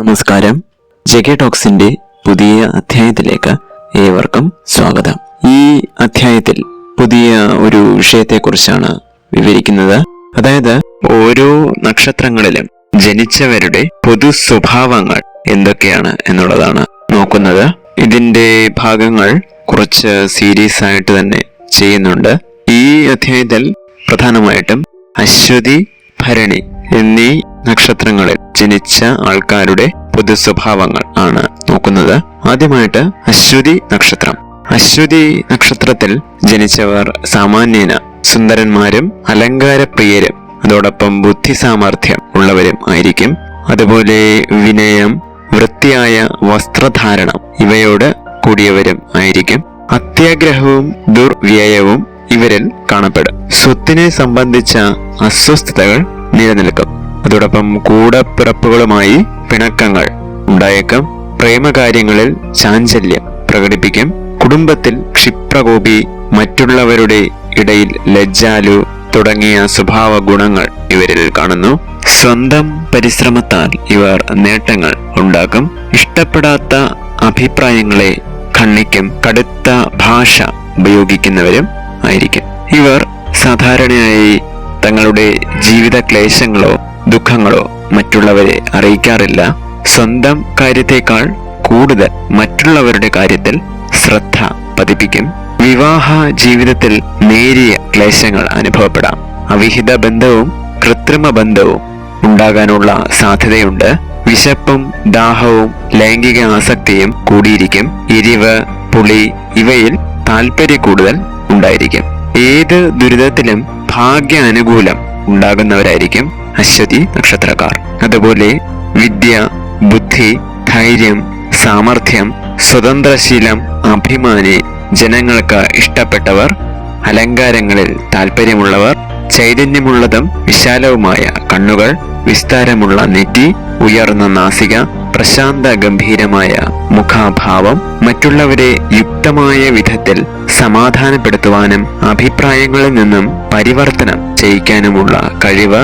നമസ്കാരം. ജെകെ ടോക്സിന്റെ പുതിയ അധ്യായത്തിലേക്ക് ഏവർക്കും സ്വാഗതം. ഈ അധ്യായത്തിൽ പുതിയ ഒരു വിഷയത്തെക്കുറിച്ചാണ് വിവരിക്കുന്നത്. അതായത് ഓരോ നക്ഷത്രങ്ങളിലും ജനിച്ചവരുടെ പൊതു സ്വഭാവങ്ങൾ എന്തൊക്കെയാണ് എന്നുള്ളതാണ് നോക്കുന്നത്. ഇതിന്റെ ഭാഗങ്ങൾ കുറച്ച് സീരീസ് ആയിട്ട് തന്നെ ചെയ്യുന്നുണ്ട്. ഈ അധ്യായത്തിൽ പ്രധാനമായിട്ടും അശ്വതി ഭരണി എന്നീ നക്ഷത്രങ്ങളിൽ ജനിച്ച ആൾക്കാരുടെ പൊതു സ്വഭാവങ്ങൾ ആണ് നോക്കുന്നത്. ആദ്യമായിട്ട് അശ്വതി നക്ഷത്രം. അശ്വതി നക്ഷത്രത്തിൽ ജനിച്ചവർ സാമാന്യേന സുന്ദരന്മാരും അലങ്കാരപ്രിയരും അതോടൊപ്പം ബുദ്ധി സാമർഥ്യം ഉള്ളവരും ആയിരിക്കും. അതുപോലെ വിനയം വൃത്തിയായ വസ്ത്രധാരണം ഇവയോട് കൂടിയവരും ആയിരിക്കും. അത്യാഗ്രഹവും ദുർവ്യയവും ഇവരിൽ കാണപ്പെടും. സ്വത്തിനെ സംബന്ധിച്ച അസ്വസ്ഥതകൾ നിലനിൽക്കും. അതോടൊപ്പം കൂടപ്പിറപ്പുകളുമായി പിണക്കങ്ങൾ ഉണ്ടായേക്കാം. പ്രേമകാര്യങ്ങളിൽ ചാഞ്ചല്യം പ്രകടിപ്പിക്കും. കുടുംബത്തിൽ ക്ഷിപ്രകോപി മറ്റുള്ളവരുടെ ഇടയിൽ ലജ്ജാലു തുടങ്ങിയ സ്വഭാവ ഗുണങ്ങൾ ഇവരിൽ കാണുന്നു. സ്വന്തം പരിശ്രമത്താൽ ഇവർ നേട്ടങ്ങൾ ഉണ്ടാക്കും. ഇഷ്ടപ്പെടാത്ത അഭിപ്രായങ്ങളെ ഖണ്ഡിക്കും. കടുത്ത ഭാഷ ഉപയോഗിക്കുന്നവരും ആയിരിക്കും. ഇവർ സാധാരണയായി തങ്ങളുടെ ജീവിത ക്ലേശങ്ങളോ ദുഃഖങ്ങളോ മറ്റുള്ളവരെ അറിയിക്കാറില്ല. സ്വന്തം കാര്യത്തേക്കാൾ കൂടുതൽ മറ്റുള്ളവരുടെ കാര്യത്തിൽ ശ്രദ്ധ പതിപ്പിക്കും. വിവാഹ ജീവിതത്തിൽ നേരിയ ക്ലേശങ്ങൾ അനുഭവപ്പെടാം. അവിഹിത ബന്ധവും കൃത്രിമ ബന്ധവും ഉണ്ടാകാനുള്ള സാധ്യതയുണ്ട്. വിശപ്പും ദാഹവും ലൈംഗിക ആസക്തിയും കൂടിയിരിക്കും. എരിവ് പുളി ഇവയിൽ താല്പര്യ കൂടുതൽ ഉണ്ടായിരിക്കും. ഏത് ദുരിതത്തിലും ഭാഗ്യ അനുകൂലം ഉണ്ടാകുന്നവരായിരിക്കും. അശ്വതി നക്ഷത്രക്കാർ. അതുപോലെ വിദ്യ ബുദ്ധി ധൈര്യം സാമർഥ്യം സ്വതന്ത്രശീലം അഭിമാനി ജനങ്ങൾക്ക് ഇഷ്ടപ്പെട്ടവർ അലങ്കാരങ്ങളിൽ താല്പര്യമുള്ളവർ ചൈതന്യമുള്ളതും വിശാലവുമായ കണ്ണുകൾ വിസ്താരമുള്ള നെറ്റി ഉയർന്ന നാസിക പ്രശാന്ത ഗംഭീരമായ മുഖാഭാവം മറ്റുള്ളവരെ യുക്തമായ വിധത്തിൽ സമാധാനപ്പെടുത്തുവാനും അഭിപ്രായങ്ങളിൽ നിന്നും പരിവർത്തനം ചെയ്യിക്കാനുമുള്ള കഴിവ്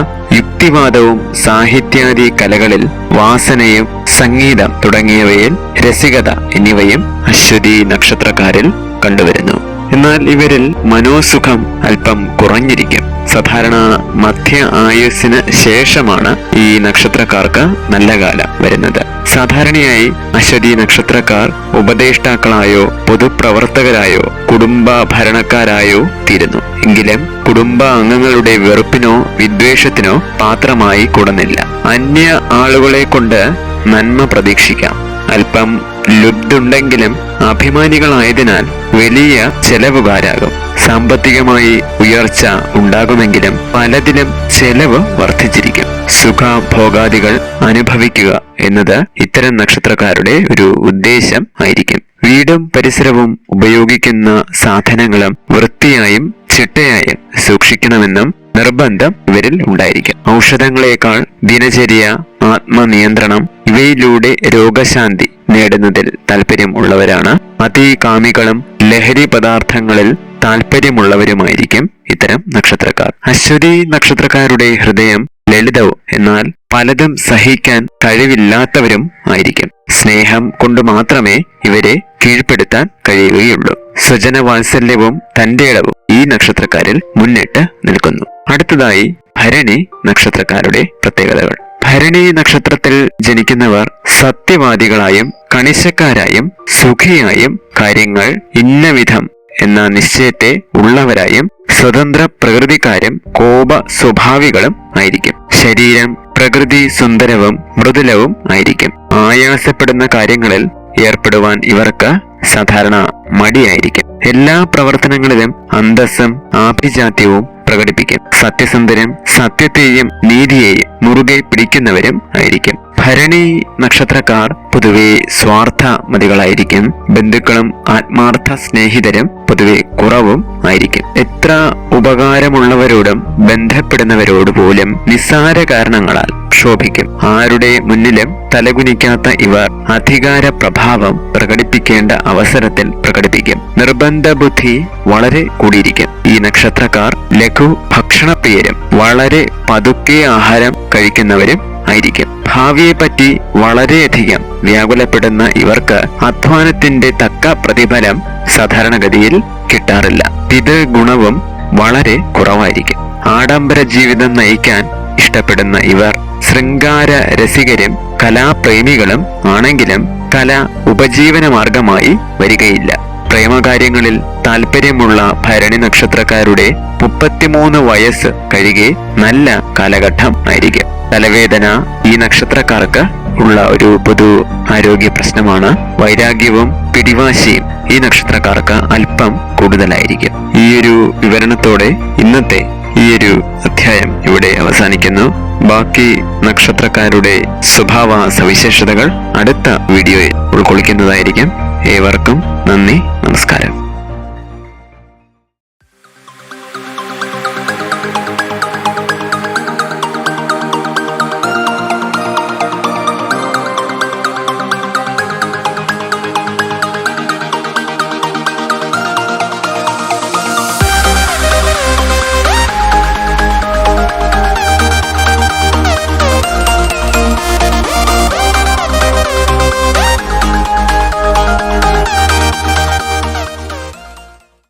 യുക്തിവാദവും സാഹിത്യാദി കലകളിൽ വാസനയും സംഗീതം തുടങ്ങിയവയിൽ രസികത എന്നിവയും അശ്വതി നക്ഷത്രക്കാരിൽ കണ്ടുവരുന്നു. എന്നാൽ ഇവരിൽ മനോസുഖം അല്പം കുറഞ്ഞിരിക്കും. സാധാരണ മധ്യ ആയുസ്സിന് ശേഷമാണ് ഈ നക്ഷത്രക്കാർക്ക് നല്ല കാലം വരുന്നത്. സാധാരണയായി അശ്വതി നക്ഷത്രക്കാർ ഉപദേഷ്ടാക്കളായോ പൊതുപ്രവർത്തകരായോ കുടുംബ ഭരണക്കാരായോ തീരുന്നു. എങ്കിലും കുടുംബാംഗങ്ങളുടെ വെറുപ്പിനോ വിദ്വേഷത്തിനോ പാത്രമായി കൂടുന്നില്ല. അന്യ ആളുകളെ കൊണ്ട് നന്മ പ്രതീക്ഷിക്കാം. അല്പം ലുബ്ധുണ്ടെങ്കിലും അഭിമാനികളായതിനാൽ വലിയ ചെലവുകാരാകും. സാമ്പത്തികമായി ഉയർച്ച ഉണ്ടാകുമെങ്കിലും പലതിലും ചെലവ് വർദ്ധിച്ചിരിക്കും. സുഖഭോഗാദികൾ അനുഭവിക്കുക എന്നത് ഇത്തരം നക്ഷത്രക്കാരുടെ ഒരു ഉദ്ദേശം ആയിരിക്കും. വീടും പരിസരവും ഉപയോഗിക്കുന്ന സാധനങ്ങളും വൃത്തിയായും ചിട്ടയായും സൂക്ഷിക്കണമെന്നും നിർബന്ധം ഇവരിൽ ഉണ്ടായിരിക്കും. ഔഷധങ്ങളെക്കാൾ ദിനചര്യ ആത്മനിയന്ത്രണം ഇവയിലൂടെ രോഗശാന്തി നേടുന്നതിൽ താല്പര്യം ഉള്ളവരാണ്. അതികാമികളും ലഹരി പദാർത്ഥങ്ങളിൽ താല്പര്യമുള്ളവരുമായിരിക്കും ഇത്തരം നക്ഷത്രക്കാർ. അശ്വതി നക്ഷത്രക്കാരുടെ ഹൃദയം ലളിതവും എന്നാൽ പലതും സഹിക്കാൻ കഴിവില്ലാത്തവരും ആയിരിക്കും. സ്നേഹം കൊണ്ട് മാത്രമേ ഇവരെ കീഴ്പ്പെടുത്താൻ കഴിയുകയുള്ളൂ. സ്വജന വാത്സല്യവും തന്റെ ഇടവും ഈ നക്ഷത്രക്കാരിൽ മുന്നിട്ട് നിൽക്കുന്നു. അടുത്തതായി ഭരണി നക്ഷത്രക്കാരുടെ പ്രത്യേകതകൾ. ഭരണി നക്ഷത്രത്തിൽ ജനിക്കുന്നവർ സത്യവാദികളായും കണിശക്കാരായും സുഖിയായും കാര്യങ്ങൾ ഇന്നവിധം എന്ന നിശ്ചയത്തെ ഉള്ളവരായും സ്വതന്ത്ര പ്രകൃതിക്കാരും കോപ സ്വഭാവികളും ആയിരിക്കും. ശരീരം പ്രകൃതി സുന്ദരവും മൃദുലവും ആയിരിക്കും. ആയാസപ്പെടുന്ന കാര്യങ്ങളിൽ ഏർപ്പെടുവാൻ ഇവർക്ക് സാധാരണ മടിയായിരിക്കും. എല്ലാ പ്രവർത്തനങ്ങളിലും അന്തസ്സും ആഭിജാത്യവും പ്രകടിപ്പിക്കും. സത്യസന്ധരും സത്യത്തെയും നീതിയെയും മുറുകെ പിടിക്കുന്നവരും ആയിരിക്കും. ഭരണി നക്ഷത്രക്കാർ പൊതുവെ സ്വാർത്ഥ മതികളായിരിക്കും ബന്ധുക്കളും ആത്മാർത്ഥ സ്നേഹിതരും പൊതുവെ കുറവും ആയിരിക്കും. എത്ര ഉപകാരമുള്ളവരോടും ബന്ധപ്പെടുന്നവരോട് പോലും നിസ്സാര കാരണങ്ങളാൽ ക്ഷോഭിക്കും. ആരുടെ മുന്നിലും തലകുനിക്കാത്ത ഇവർ അധികാര പ്രഭാവം പ്രകടിപ്പിക്കേണ്ട അവസരത്തിൽ പ്രകടിപ്പിക്കും. നിർബന്ധ ബുദ്ധി വളരെ കൂടിയിരിക്കും. ഈ നക്ഷത്രക്കാർ ലഘു ഭക്ഷണപ്രിയരും വളരെ പതുക്കെ ആഹാരം കഴിക്കുന്നവരും ആയിരിക്കും. ഭാവിയെപ്പറ്റി വളരെയധികം വ്യാകുലപ്പെടുന്ന ഇവർക്ക് അധ്വാനത്തിന്റെ തക്ക പ്രതിഫലം സാധാരണഗതിയിൽ കിട്ടാറില്ല. ഇത് ഗുണവും വളരെ കുറവായിരിക്കും. ആഡംബര ജീവിതം നയിക്കാൻ ഇഷ്ടപ്പെടുന്ന ഇവർ ശൃംഗാര രസികരും കലാപ്രേമികളും ആണെങ്കിലും കല ഉപജീവന മാർഗമായി വരികയില്ല. പ്രേമകാര്യങ്ങളിൽ താല്പര്യമുള്ള ഭരണി നക്ഷത്രക്കാരുടെ മുപ്പത്തിമൂന്ന് വയസ്സ് കഴികെ നല്ല കാലഘട്ടം ആയിരിക്കും. തലവേദന ഈ നക്ഷത്രക്കാർക്ക് ഉള്ള ഒരു പൊതു ആരോഗ്യ പ്രശ്നമാണ്. വൈരാഗ്യവും പിടിവാശിയും ഈ നക്ഷത്രക്കാർക്ക് അല്പം കൂടുതലായിരിക്കും. ഈ ഒരു വിവരണത്തോടെ ഇന്നത്തെ ഈ ഒരു അധ്യായം ഇവിടെ അവസാനിക്കുന്നു. ബാക്കി നക്ഷത്രക്കാരുടെ സ്വഭാവ സവിശേഷതകൾ അടുത്ത വീഡിയോയിൽ ഉൾക്കൊള്ളിക്കുന്നതായിരിക്കും. ഏവർക്കും നന്ദി നമസ്കാരം.